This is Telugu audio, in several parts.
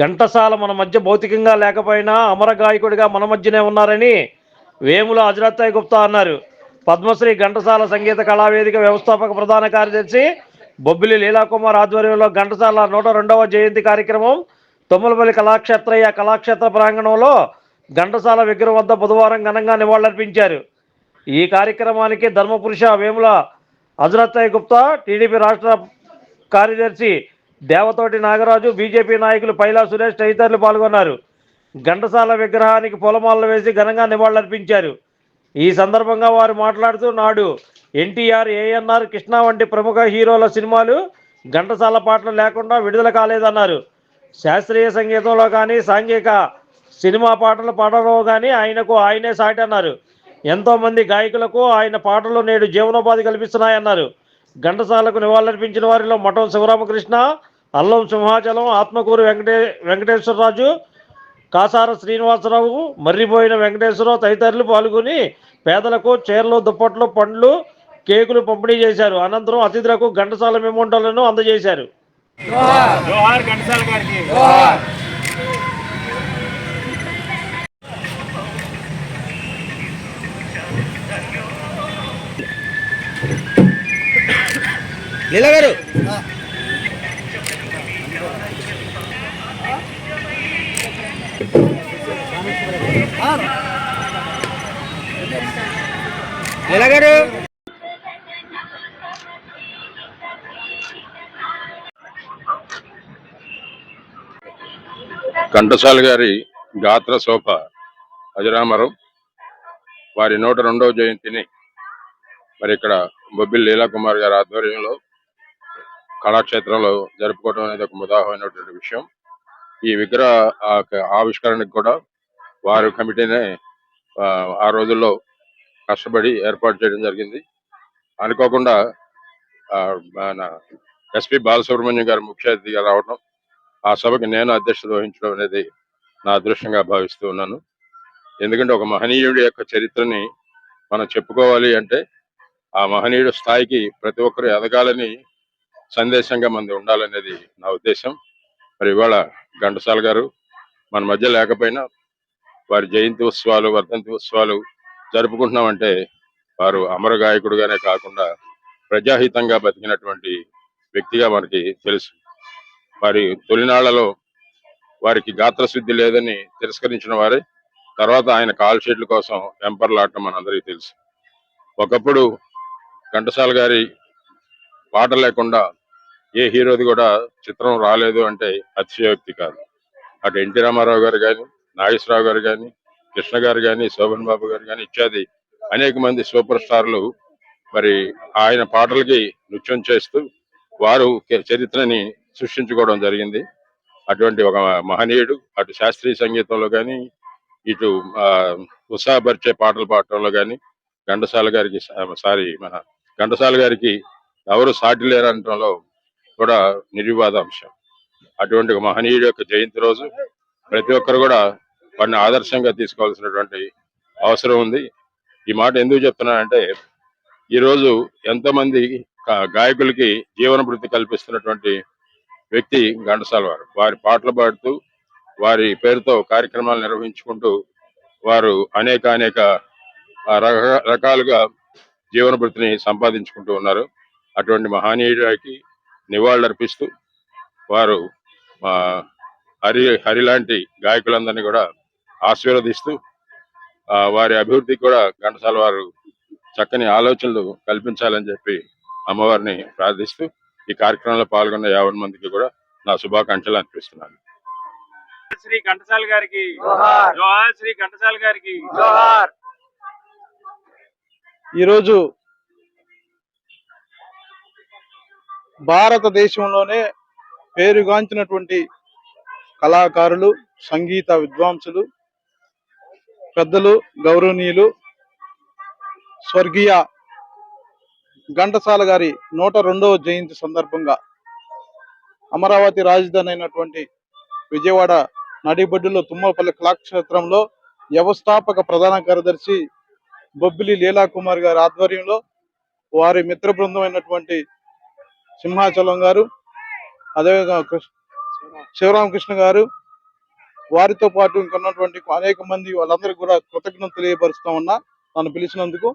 ఘంటసాల మన మధ్య భౌతికంగా లేకపోయినా అమర గాయకుడిగా మన మధ్యనే ఉన్నారని వేముల అజరత్తయ్య గుప్తా అన్నారు. పద్మశ్రీ ఘంటసాల సంగీత కళావేదిక వ్యవస్థాపక ప్రధాన కార్యదర్శి బొబ్బిలి లీలాకుమార్ ఆధ్వర్యంలో ఘంటసాల నూట రెండవ జయంతి కార్యక్రమం తుమ్మలపల్లి కళాక్షేత్రయ్య కళాక్షేత్ర ప్రాంగణంలో ఘంటసాల విగ్రహం వద్ద బుధవారం ఘనంగా నివాళులర్పించారు. ఈ కార్యక్రమానికి ధర్మపురుష వేముల అజరత్తయ్య గుప్తా టీడీపీ రాష్ట్ర కార్యదర్శి దేవతోటి నాగరాజు బీజేపీ నాయకులు పైలా సురేష్ తదితరులు పాల్గొన్నారు. ఘంటసాల విగ్రహానికి పొలమాలలు వేసి ఘనంగా నివాళులర్పించారు. ఈ సందర్భంగా వారు మాట్లాడుతూ నాడు ఎన్టీఆర్ ఏఎన్ఆర్ కృష్ణ వంటి ప్రముఖ హీరోల సినిమాలు ఘంటసాల పాటలు లేకుండా విడుదల కాలేదన్నారు. శాస్త్రీయ సంగీతంలో కానీ సాంఘిక సినిమా పాటలు పాడడంలో కానీ ఆయనకు ఆయనే సాటి అన్నారు. ఎంతోమంది గాయకులకు ఆయన పాటలు నేడు జీవనోపాధి కల్పిస్తున్నాయన్నారు. ఘంటసాలకు నివాళులర్పించిన వారిలో మఠం శివరామకృష్ణ అల్లం సింహాచలం ఆత్మకూరు వెంకటే వెంకటేశ్వరరాజు కాసార శ్రీనివాసరావు మర్రిపోయిన వెంకటేశ్వరరావు తదితరులు పాల్గొని పేదలకు చీరలు దుప్పట్లు పండ్లు కేకులు పంపిణీ చేశారు. అనంతరం అతిథులకు ఘంటసాల మెమోంటోలను అందజేశారు. జోహార్! ఘంటసాల గారికి. లీలా గారు! ఎలాగారు? గారు గారి గాత్ర సోప అజరామరం. వారి నూట రెండవ జయంతిని మరి ఇక్కడ బొబ్బిలి లీలాకుమార్ గారి ఆధ్వర్యంలో కళాక్షేత్రంలో జరుపుకోవడం అనేది ఒక ముదాహమైనటువంటి విషయం. ఈ విగ్రహ ఆ- ఆవిష్కరణకు కూడా వారు కమిటీని ఆ, రోజుల్లో కష్టపడి ఏర్పాటు చేయడం జరిగింది. అనుకోకుండా మన ఎస్పి బాలసుబ్రహ్మణ్యం గారు ముఖ్య అతిథిగా రావడం ఆ సభకి నేను అధ్యక్షత వహించడం అనేది నా అదృష్టంగా భావిస్తూ ఉన్నాను. ఎందుకంటే ఒక మహనీయుడి యొక్క చరిత్రని మనం చెప్పుకోవాలి అంటే ఆ మహనీయుడు స్థాయికి ప్రతి ఒక్కరు ఎదగాలని సందేశంగా మంది ఉండాలనేది నా ఉద్దేశం. మరి ఇవాళ ఘంటసాల గారు మన మధ్య లేకపోయినా వారి జయంతి ఉత్సవాలు వర్ధంతి ఉత్సవాలు జరుపుకుంటున్నామంటే వారు అమర గాయకుడుగానే కాకుండా ప్రజాహితంగా బతికినటువంటి వ్యక్తిగా మనకి తెలుసు. వారి తొలినాళ్ళలో వారికి గాత్ర శుద్ధి లేదని తిరస్కరించిన వారే తర్వాత ఆయన కాల్ షీట్ల కోసం వెంపర్లాడటం మనందరికీ తెలుసు. ఒకప్పుడు ఘంటసాల గారి పాట లేకుండా ఏ హీరోది కూడా చిత్రం రాలేదు అంటే అతిశయోక్తి కాదు. అటు ఎన్టీ రామారావు గారు కానీ నాగేశ్వరరావు గారు కానీ కృష్ణ గారు కానీ శోభన్ బాబు గారు కానీ ఇత్యాది అనేక మంది సూపర్ స్టార్లు మరి ఆయన పాటలకి నృత్యం చేస్తూ వారు చరిత్రని సృష్టించుకోవడం జరిగింది. అటువంటి ఒక మహనీయుడు అటు శాస్త్రీయ సంగీతంలో కానీ ఇటు ఉత్సాహపరిచే పాటలు పాడటంలో కానీ ఘంటసాల గారికి సారీ మన ఘంటసాల గారికి ఎవరు సాటి లేరనటంలో కూడా నిర్వివాదాంశం. అటువంటి ఒక మహనీయుడు యొక్క జయంతి రోజు ప్రతి ఒక్కరు కూడా వారిని ఆదర్శంగా తీసుకోవాల్సినటువంటి అవసరం ఉంది. ఈ మాట ఎందుకు చెప్తున్నానంటే ఈరోజు ఎంతమంది గాయకులకి జీవన వృత్తి కల్పిస్తున్నటువంటి వ్యక్తి ఘంటసాల వారు. వారి పాటలు పాడుతూ వారి పేరుతో కార్యక్రమాలు నిర్వహించుకుంటూ వారు అనేక అనేక రక- రకాలుగా జీవన వృత్తిని సంపాదించుకుంటూ ఉన్నారు. అటువంటి మహానీయుడికి నివాళులర్పిస్తూ వారు ఆ, హరి హరి లాంటి గాయకులందరినీ కూడా ఆశీర్వదిస్తూ ఆ, వారి అభివృద్ధికి కూడా ఘంటసాల వారు చక్కని ఆలోచనలు కల్పించాలని చెప్పి అమ్మవారిని ప్రార్థిస్తూ ఈ కార్యక్రమంలో పాల్గొన్న యాభై మందికి కూడా నా శుభాకాంక్షలు అర్పిస్తున్నాను శ్రీ ఘంటసాల గారికి. జోహార్ శ్రీ ఘంటసాల గారికి జోహార్ ఈరోజు భారతదేశంలోనే పేరుగాంచినటువంటి కళాకారులు సంగీత విద్వాంసులు పెద్దలు గౌరవనీయులు స్వర్గీయ ఘంటసాల గారి నూట రెండవ జయంతి సందర్భంగా అమరావతి రాజధాని అయినటువంటి విజయవాడ నడిబడ్డులో తుమ్మపల్లి కళాక్షేత్రంలో వ్యవస్థాపక ప్రధాన కార్యదర్శి బొబ్బిలి లీలా కుమార్ గారి ఆధ్వర్యంలో వారి మిత్ర బృందం అయినటువంటి సింహాచలం గారు అదేవిధంగా కృష్ణ శివరామకృష్ణ గారు వారితో పాటు ఇంకొన్నటువంటి అనేక మంది వాళ్ళందరికీ కూడా కృతజ్ఞత తెలియపరుస్తా ఉన్నా నన్ను పిలిచినందుకు.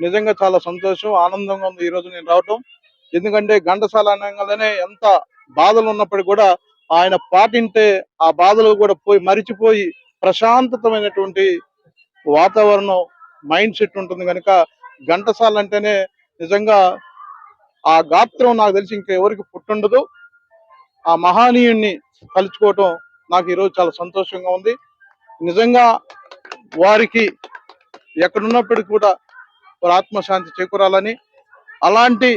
నిజంగా చాలా సంతోషం ఆనందంగా ఉంది. ఈ రోజు నేను రావటం. ఎందుకంటే ఘంటసాల అనగానే ఎంత బాధలు ఉన్నప్పటికీ కూడా ఆయన పాటింటే ఆ బాధలు కూడా పోయి మరిచిపోయి ప్రశాంతతమైనటువంటి వాతావరణం మైండ్ సెట్ ఉంటుంది కనుక ఘంటసాల అంటేనే నిజంగా ఆ గాత్రం నాకు తెలిసి ఇంకెవరికి పుట్టుండదు. ఆ మహానీయుణ్ణి కలుచుకోవటం నాకు ఈరోజు చాలా సంతోషంగా ఉంది. నిజంగా వారికి ఎక్కడున్నప్పటికీ కూడా వారి ఆత్మశాంతి చేకూరాలని అలాంటి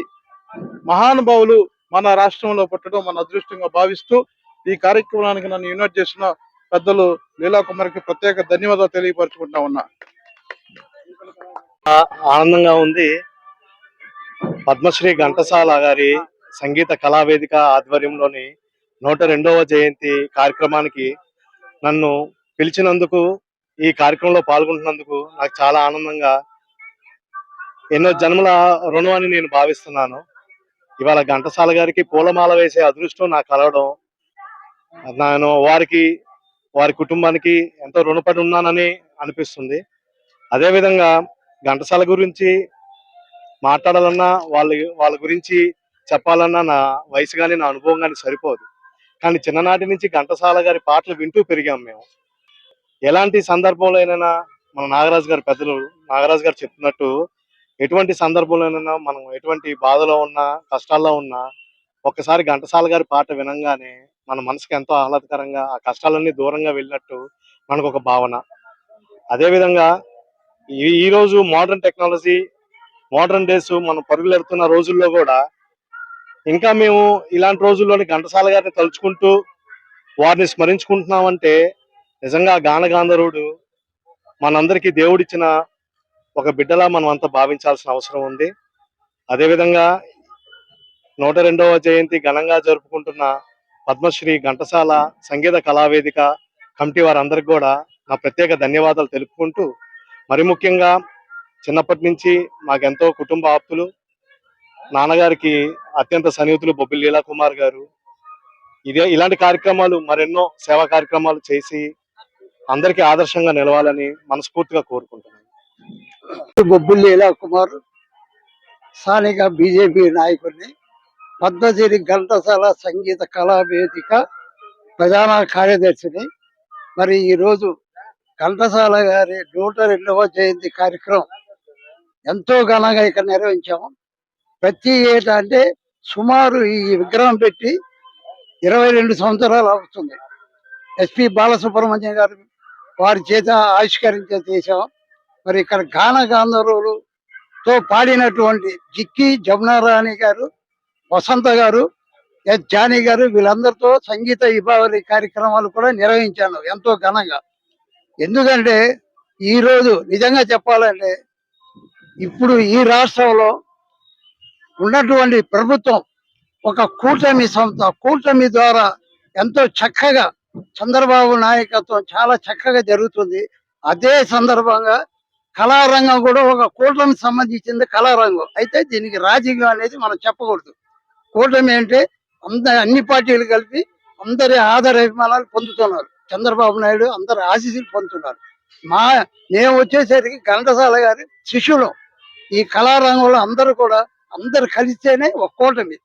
మహానుభావులు మన రాష్ట్రంలో పుట్టడం మన అదృష్టంగా భావిస్తూ ఈ కార్యక్రమానికి నన్ను ఇన్వైట్ చేసిన పెద్దలు లీలా కుమార్కి ప్రత్యేక ధన్యవాదాలు తెలియపరచుకుంటా ఉన్నా. ఆనందంగా ఉంది. పద్మశ్రీ ఘంటసాల గారి సంగీత కళావేదిక ఆధ్వర్యంలోని నూట రెండవ జయంతి కార్యక్రమానికి నన్ను పిలిచినందుకు ఈ కార్యక్రమంలో పాల్గొంటున్నందుకు నాకు చాలా ఆనందంగా ఎన్నో జన్మల రుణం అని నేను భావిస్తున్నాను. ఇవాళ ఘంటసాల గారికి పూలమాల వేసే అదృష్టం నాకు కలవడం నేను వారికి వారి కుటుంబానికి ఎంతో రుణపడి ఉన్నానని అనిపిస్తుంది. అదేవిధంగా ఘంటసాల గురించి మాట్లాడాలన్నా వాళ్ళ వాళ్ళ గురించి చెప్పాలన్నా నా వయసు కానీ నా అనుభవం కానీ సరిపోదు. కానీ చిన్ననాటి నుంచి ఘంటసాల గారి పాటలు వింటూ పెరిగాం మేము. ఎలాంటి సందర్భంలోనైనా మన నాగరాజు గారి పెద్దలు నాగరాజు గారు చెప్తున్నట్టు ఎటువంటి సందర్భంలోనైనా మనం ఎటువంటి బాధలో ఉన్నా కష్టాల్లో ఉన్నా ఒక్కసారి ఘంటసాల గారి పాట వినంగానే మన మనసుకి ఎంతో ఆహ్లాదకరంగా ఆ కష్టాలన్నీ దూరంగా వెళ్ళినట్టు మనకు ఒక భావన. అదేవిధంగా ఈ ఈ రోజు మోడర్న్ టెక్నాలజీ మోడర్న్ డేస్ మనం పరుగులెడుతున్న రోజుల్లో కూడా ఇంకా మేము ఇలాంటి రోజుల్లోని ఘంటసాల గారిని తలుచుకుంటూ వారిని స్మరించుకుంటున్నామంటే నిజంగా గానగాంధరుడు మనందరికీ దేవుడిచ్చిన ఒక బిడ్డలా మనం అంతా భావించాల్సిన అవసరం ఉంది. అదేవిధంగా నూట రెండవ జయంతి ఘనంగా జరుపుకుంటున్న పద్మశ్రీ ఘంటసాల సంగీత కళావేదిక కమిటీ వారందరికి కూడా నా ప్రత్యేక ధన్యవాదాలు తెలుపుకుంటూ మరి ముఖ్యంగా చిన్నప్పటి నుంచి మాకెంతో కుటుంబ ఆప్తులు నాన్నగారికి అత్యంత సన్నిహితులు బొబ్బిలి లీలా కుమార్ గారు. ఇదే ఇలాంటి కార్యక్రమాలు మరెన్నో సేవా కార్యక్రమాలు చేసి అందరికీ ఆదర్శంగా నిలవాలని మనస్ఫూర్తిగా కోరుకుంటున్నాను. బొబ్బిలి లీలా కుమార్ స్థానిక బీజేపీ నాయకుడిని పద్మశ్రీ ఘంటసాల సంగీత కళా వేదిక ప్రధాన కార్యదర్శిని. మరి ఈరోజు ఘంటసాల గారి నూట రెండవ జయంతి కార్యక్రమం ఎంతో ఘనంగా ఇక్కడ నిర్వహించాము. ప్రతి ఏటా అంటే సుమారు ఈ విగ్రహం పెట్టి ఇరవై రెండు సంవత్సరాలు అవుతుంది. ఎస్పి బాలసుబ్రహ్మణ్యం గారు వారి చేత ఆవిష్కరించే చేశాం. మరి ఇక్కడ గాన గాంధర్వులతో పాడినటువంటి జిక్కి జమునారాణి గారు వసంత గారు ఎస్ జానీ గారు వీళ్ళందరితో సంగీత విభావరి కార్యక్రమాలు కూడా నిర్వహించాను ఎంతో ఘనంగా. ఎందుకంటే ఈ రోజు నిజంగా చెప్పాలంటే ఇప్పుడు ఈ రాష్ట్రంలో ఉన్నటువంటి ప్రభుత్వం ఒక కూటమి సంస్థ కూటమి ద్వారా ఎంతో చక్కగా చంద్రబాబు నాయకత్వం చాలా చక్కగా జరుగుతుంది. అదే సందర్భంగా కళారంగం కూడా ఒక కూటమికి సంబంధించింది కళారంగం. అయితే దీనికి రాజకీయం అనేది మనం చెప్పకూడదు. కూటమి అంటే అంద అన్ని పార్టీలు కలిపి అందరి ఆదర అభిమానాలు పొందుతున్నారు. చంద్రబాబు నాయుడు అందరి ఆశీస్సులు పొందుతున్నారు. మా మేము వచ్చేసరికి ఘంటసాల గారి శిష్యులు. ఈ కళారంగంలో అందరూ కూడా అందరు కలిస్తేనే ఒక కూటమి.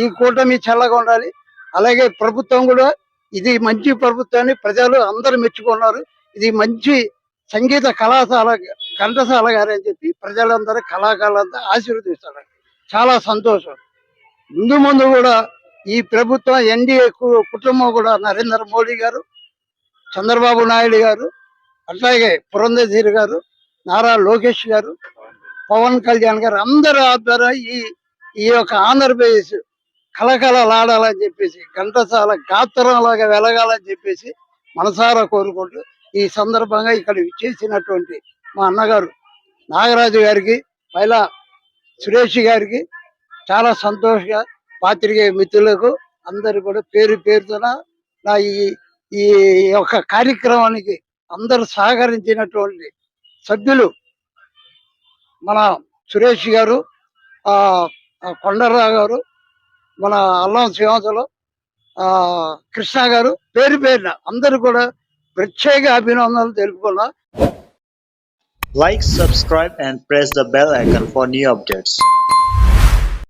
ఈ కూటమి చల్లగా ఉండాలి. అలాగే ప్రభుత్వం కూడా ఇది మంచి ప్రభుత్వాన్ని ప్రజలు అందరూ మెచ్చుకున్నారు. ఇది మంచి సంగీత కళాశాల ఘంటసాల గారు అని చెప్పి ప్రజలందరూ కళాకారులంతా ఆశీర్వదిస్తారు చాలా సంతోషం. ముందు ముందు కూడా ఈ ప్రభుత్వం ఎన్డీఏ కుటుంబం కూడా నరేంద్ర మోడీ గారు చంద్రబాబు నాయుడు గారు అట్లాగే పురంధేశ్వరి గారు నారా లోకేష్ గారు పవన్ కళ్యాణ్ గారు అందరు ఆధ్వర్యం ఈ ఈ యొక్క ఆంధ్రప్రదేశ్ కలకలలాడాలని చెప్పేసి ఘంటసాల గాత్రంలాగా వెలగాలని చెప్పేసి మనసారా కోరుకుంటూ ఈ సందర్భంగా ఇక్కడ చేసినటువంటి మా అన్నగారు నాగరాజు గారికి పైలా సురేష్ గారికి చాలా సంతోషంగా పాత్రికేయ మిత్రులకు అందరు కూడా పేరు పేరుతోన నా ఈ ఈ యొక్క కార్యక్రమానికి అందరూ సహకరించినటువంటి సభ్యులు మన సురేష్ గారు ఆ కొండర్రావు గారు మన అల్లం శ్రీవాసులు ఆ కృష్ణ గారు పేరు పేరున అందరూ కూడా ప్రత్యేక అభినందనలు తెలుపుకున్నా. Like subscribe and press the bell icon for new updates